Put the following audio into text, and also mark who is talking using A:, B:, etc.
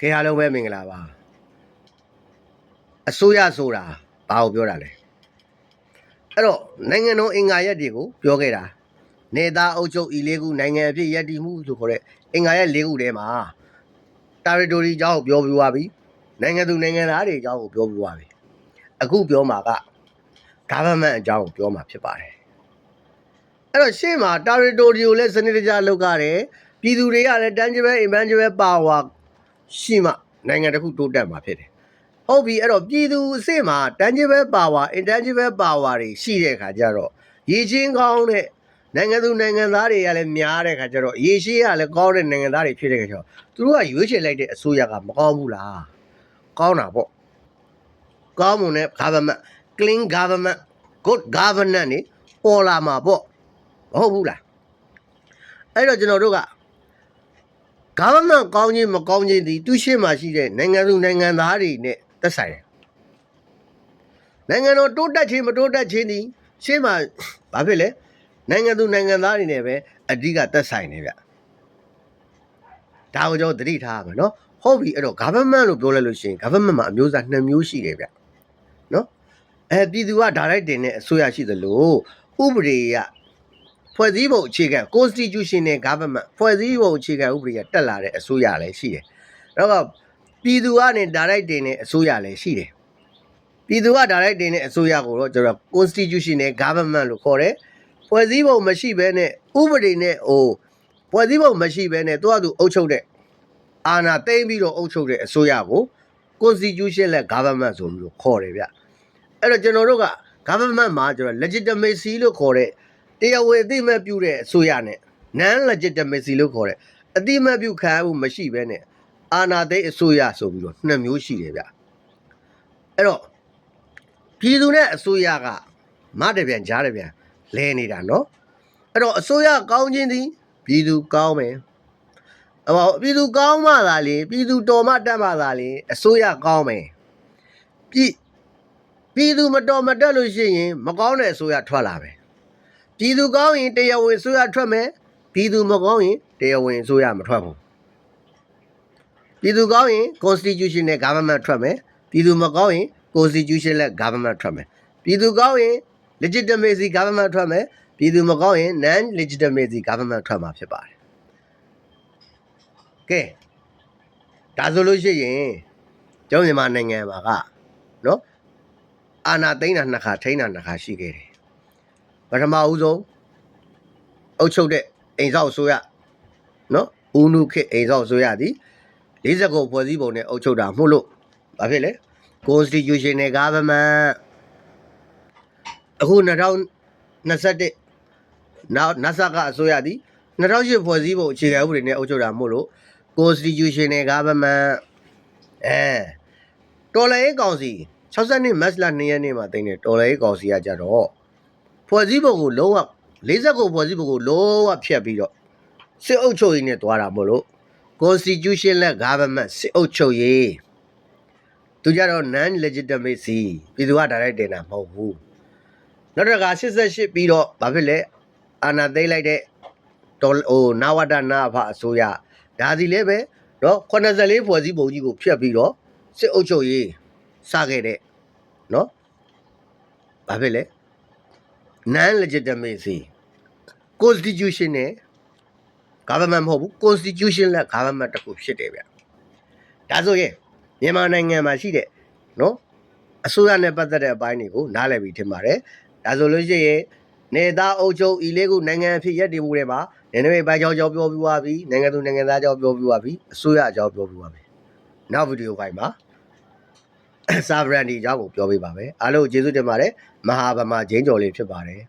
A: ခေအားလုံးပဲမင်္ဂလာပါအစိုးရဆိုတာဘာကိုပြောတာလဲအဲ့တော့နိုင်ငံတော်အင်္ဂါရက်တွေကိုပြောခဲ့တာနေသားအုပ်ချုပ်ဤလေးခုနိုင်ငံအဖြစ်ရည်တည်မှုဆိုခေါ်တဲ့အင်္ဂါရက်လေးခုထဲမှာ territory အကြောင်းကိုပြောပြသွားပြီနိုင်ငံသူနိုင်ငံသားတွေအကြောင်းကိုပြောပြသွားပြီအခုပြောမှာက government အကြောင်းကိုပြောမှာဖြစ်ပါတယ်အဲ့တော့ရှေ့မှာ territory ကိုလည်းစနစ်တကျလုပ်ရတယ်ပြည်သူတွေကလည်း tangible intangible power ရှိမှနိုင်ငံတစ်ခုတိုးတက်မှာဖြစ်တယ်ဟုတ်ပြီအဲ့တော့ပြည်သူအစ်စ်မှာ tangible power intangible power တွေရှိတဲ့အခါကျတော့ရည်ချင်းကောင်းတဲ့နိုင်ငံသူနိုင်ငံသားတွေကလည်းများတဲ့အခါကျတော့ရေရှိကလည်းကောင်းတဲ့နိုင်ငံသားတွေဖြစ်တဲ့အခါကျတော့သူတို့ကရွေးချယ်လိုက်တဲ့အစိုးရကမကောင်းဘူးလားကောင်းတာပေါ့ကောင်းမွန်တဲ့ government clean government good governance နေပေါ်လာမှာပေါ့မဟုတ်ဘူးလားအဲ့တော့ကျွန်တော်တို့က government ကောင်းခြင်းမကောင်းခြင်းဒီသူရှေ့မှာရှိတဲ့နိုင်ငံသူနိုင်ငံသားတွေနဲ့သက်ဆိုင်တယ်နိုင်ငံတော်တိုးတက်ခြင်းမတိုးတက်ခြင်းဒီရှေ့မှာဘာဖြစ်လဲနိုင်ငံသူနိုင်ငံသားတွေနဲ့ပဲအဓိကသက်ဆိုင်နေဗျဒါကိုကျွန်တော်သတိထားရမယ်နော်ဟုတ်ပြီအဲ့တော့ government လို့ပြောလိုက်လို့ရှိရင် government မှာအမျိုးအစားနှစ်မျိုးရှိတယ်ဗျနော်အဲပြည်သူက direct တင်တဲ့အစိုးရရှိသလိုဥပဒေရ ဖွဲ့စည်းပုံအခြေခံ constitutional government ဖွဲ့စည်းပုံအခြေခံဥပဒေကတက်လာတဲ့အစိုးရလည်းရှိတယ်။နောက်ကပြည်သူကနေ direct တင်တဲ့အစိုးရလည်းရှိတယ်။ပြည်သူက direct တင်တဲ့အစိုးရကိုတော့ကျွန်တော် constitutional government လို့ခေါ်တယ်။ဖွဲ့စည်းပုံမရှိဘဲနဲ့ဥပဒေနဲ့ဟိုဖွဲ့စည်းပုံမရှိဘဲနဲ့သူကသူအုပ်ချုပ်တဲ့အာဏာသိမ်းပြီးတော့အုပ်ချုပ်တဲ့အစိုးရကို constitutional government ဆိုပြီးတော့ခေါ်တယ်ဗျ။အဲ့တော့ကျွန်တော်တို့က government မှာကျွန်တော် legitimacy လို့ခေါ်တဲ့ တရားဝင်အသိအမှတ်ပြုတဲ့အစိုးရနဲ့ non legitimacy လို့ခေါ်တဲ့အသိအမှတ်ပြုခံရမှုမရှိဘဲနဲ့အာဏာသိမ်းအစိုးရဆိုပြီးတော့နှစ်မျိုးရှိတယ်ဗျအဲ့တော့ပြည်သူနဲ့အစိုးရကမတပြန်ကြားတပြန်လဲနေတာเนาะအဲ့တော့အစိုးရကောင်းခြင်းသည်ပြည်သူကောင်းမယ်အမောပြည်သူကောင်းမှသာလေပြည်သူတော်မှတက်မှသာလေအစိုးရကောင်းမယ်ပြည်ပြည်သူမတော်မတက်လို့ရှိရင်မကောင်းတဲ့အစိုးရထွက်လာမယ် ပြည်သူကောင်းရင်တရားဝင်ဆိုရထွက်မယ်ပြည်သူမကောင်းရင်တရားဝင်ဆိုရမထွက်ဘူးပြည်သူကောင်းရင် constitutional government ထွက်မယ်ပြည်သူမကောင်းရင် constitutional government ထွက်မယ်ပြည်သူကောင်းရင် legitimacy government ထွက်မယ်ပြည်သူမကောင်းရင် non legitimacy government ထွက်မှာဖြစ်ပါတယ်ကဲဒါဆိုလို့ရှိရင်ကျောင်းမြန်မာနိုင်ငံမှာကနော်အာဏာသိမ်းတာနှစ်ခါထိန်းတာနှစ်ခါရှိခဲ့တယ် ပထမဦးဆုံးအုပ်ချုပ်တဲ့အိမ်ဆောက်ဆိုရနော်ဦးနုခေတ်အိမ်ဆောက်ဆိုရသည်40ကိုဖွဲ့စည်းပုံနဲ့အုပ်ချုပ်တာမှုလို့ဘာဖြစ်လဲ constitutional government အခု2021နောက်နဆကအစိုးရသည်2008ဖွဲ့စည်းပုံအခြေခံဥပဒေနဲ့အုပ်ချုပ်တာမို့လို့ constitutional government အဲတော်လှန်ရေးကောင်စီ62မတ်လ2ရက်နေ့မှာတင်တဲ့တော်လှန်ရေးကောင်စီကကြတော့ ဖွဲ့စည်းပုံကိုလုံးဝ40ကိုဖွဲ့စည်းပုံကိုလုံးဝဖျက်ပြီးတော့စစ်အုပ်ချုပ်ရေးနဲ့တွားတာမို့လို့ constitutional government စစ်အုပ်ချုပ်ရေးသူကြတော့ non legitimacy ပြည်သူက direct တင်တာမဟုတ်ဘူးနောက်တစ်ခါ88ပြီးတော့ဘာဖြစ်လဲအာဏာသိမ်းလိုက်တဲ့တော်ဟိုနဝတနာဖအစိုးရဒါစီလည်းပဲနော်84ဖွဲ့စည်းပုံကြီးကိုဖျက်ပြီးတော့စစ်အုပ်ချုပ်ရေးစခဲ့တဲ့နော်ဘာဖြစ်လဲ non legitimacy constitution နဲ့ government မဟုတ်ဘူး constitution လက် government တစ်ခုဖြစ်တယ်ဗျဒါဆိုရင်မြန်မာနိုင်ငံမှာရှိတဲ့နော်အစိုးရနဲ့ပတ်သက်တဲ့အပိုင်းတွေကိုနားလည်ပြီးထင်ပါတယ်ဒါဆိုလို့ရှိရင်နေသားအုပ်ချုပ်ဤလေးခုနိုင်ငံအဖြစ်ရက်တည်မှုတွေမှာနေနေပိုင်းကြောင်းကြောင်းပြောပြသွားပြီနိုင်ငံသူနိုင်ငံသားကြောင်းပြောပြသွားပြီအစိုးရအကြောင်းပြောပြသွားပြီနောက်ဗီဒီယိုပိုင်းမှာ sovereignty အကြောင်းကိုပြောပြပါမယ်အားလုံးကျေးဇူးတင်ပါတယ်မဟာဗမာဂျင်းကျော်လေးဖြစ်ပါတယ်